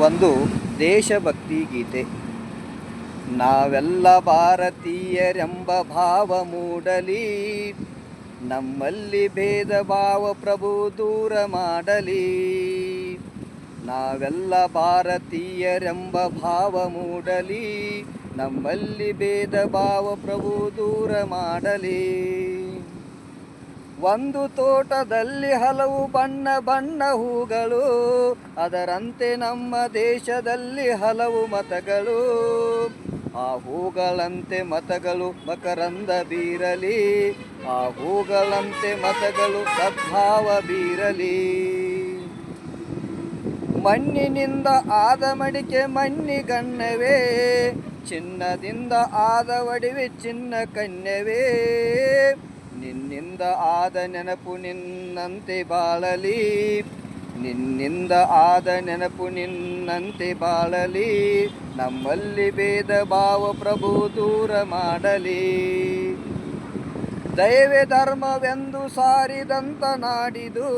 ಒಂದು ದೇಶಭಕ್ತಿ ಗೀತೆ. ನಾವೆಲ್ಲ ಭಾರತೀಯರೆಂಬ ಭಾವ ಮೂಡಲಿ, ನಮ್ಮಲ್ಲಿ ಭೇದ ಭಾವ ಪ್ರಭು ದೂರ ಮಾಡಲಿ. ನಾವೆಲ್ಲ ಭಾರತೀಯರೆಂಬ ಭಾವ ಮೂಡಲಿ, ನಮ್ಮಲ್ಲಿ ಭೇದ ಭಾವ ಪ್ರಭು ದೂರ ಮಾಡಲಿ. ಒಂದು ತೋಟದಲ್ಲಿ ಹಲವು ಬಣ್ಣ ಬಣ್ಣ ಹೂಗಳು, ಅದರಂತೆ ನಮ್ಮ ದೇಶದಲ್ಲಿ ಹಲವು ಮತಗಳು. ಆ ಹೂಗಳಂತೆ ಮತಗಳು ಮಕರಂದ ಬೀರಲಿ, ಆ ಹೂಗಳಂತೆ ಮತಗಳು ಸದ್ಭಾವ ಬೀರಲಿ. ಮಣ್ಣಿನಿಂದ ಆದ ಮಡಿಕೆ ಮಣ್ಣಿಗಣ್ಣವೇ ಚಿನ್ನದಿಂದ ಆದ ಒಡವೆ ಚಿನ್ನ ಕನ್ಯವೇ ನಿನ್ನಿಂದ ಆದ ನೆನಪು ನಿನ್ನಂತೆ ಬಾಳಲಿ. ನಿನ್ನಿಂದ ಆದ ನೆನಪು ನಿನ್ನಂತೆ ಬಾಳಲಿ. ನಮ್ಮಲ್ಲಿ ಭೇದ ಭಾವ ಪ್ರಭು ದೂರ ಮಾಡಲಿ. ದೈವೇ ಧರ್ಮವೆಂದು ಸಾರಿದಂತ ನಾಡಿದು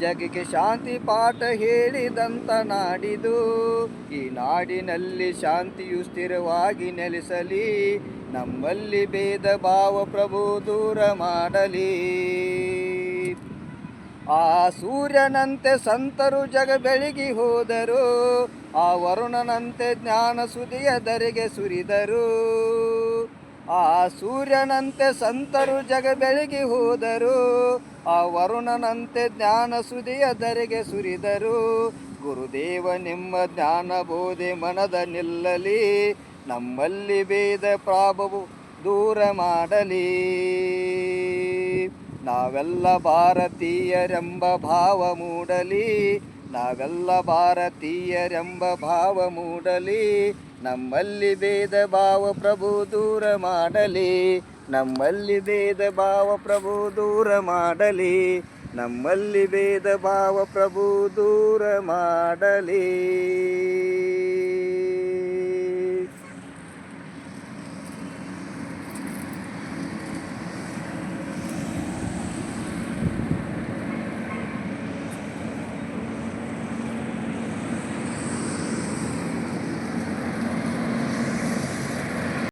ಜಗಕ್ಕೆ ಶಾಂತಿ ಪಾಠ ಹೇಳಿದಂತ ನಾಡಿದು. ಈ ನಾಡಿನಲ್ಲಿ ಶಾಂತಿಯು ಸ್ಥಿರವಾಗಿ ನೆಲೆಸಲಿ. ನಮ್ಮಲ್ಲಿ ಭೇದ ಭಾವ ಪ್ರಭು ದೂರ ಮಾಡಲಿ. ಆ ಸೂರ್ಯನಂತೆ ಸಂತರು ಜಗ ಬೆಳಗಿ ಹೋದರು, ಆ ವರುಣನಂತೆ ಜ್ಞಾನ ಸುದಿಯ ಧರೆಗೆ ಸುರಿದರು. ಆ ಸೂರ್ಯನಂತೆ ಸಂತರು ಜಗ ಬೆಳಗಿ ಹೋದರು, ಆ ವರುಣನಂತೆ ಜ್ಞಾನ ಸುದಿಯ ಧರೆಗೆ ಸುರಿದರು. ಗುರುದೇವ ನಿಮ್ಮ ಜ್ಞಾನ ಬೋಧೆ ಮನದ ನಿಲ್ಲಲಿ. ನಮ್ಮಲ್ಲಿ ಬೇದ ಪ್ರಾಭವು ದೂರ ಮಾಡಲಿ. ನಾವೆಲ್ಲ ಭಾರತೀಯರೆಂಬ ಭಾವ ಮೂಡಲಿ. ನಾವೆಲ್ಲ ಭಾರತೀಯರೆಂಬ ಭಾವ ಮೂಡಲಿ. ನಮ್ಮಲ್ಲಿ ಭೇದ ಭಾವ ಪ್ರಭು ದೂರ ಮಾಡಲಿ. ನಮ್ಮಲ್ಲಿ ಭೇದ ಭಾವ ಪ್ರಭು ದೂರ ಮಾಡಲಿ. ನಮ್ಮಲ್ಲಿ ಭೇದ ಭಾವ ಪ್ರಭು ದೂರ ಮಾಡಲಿ.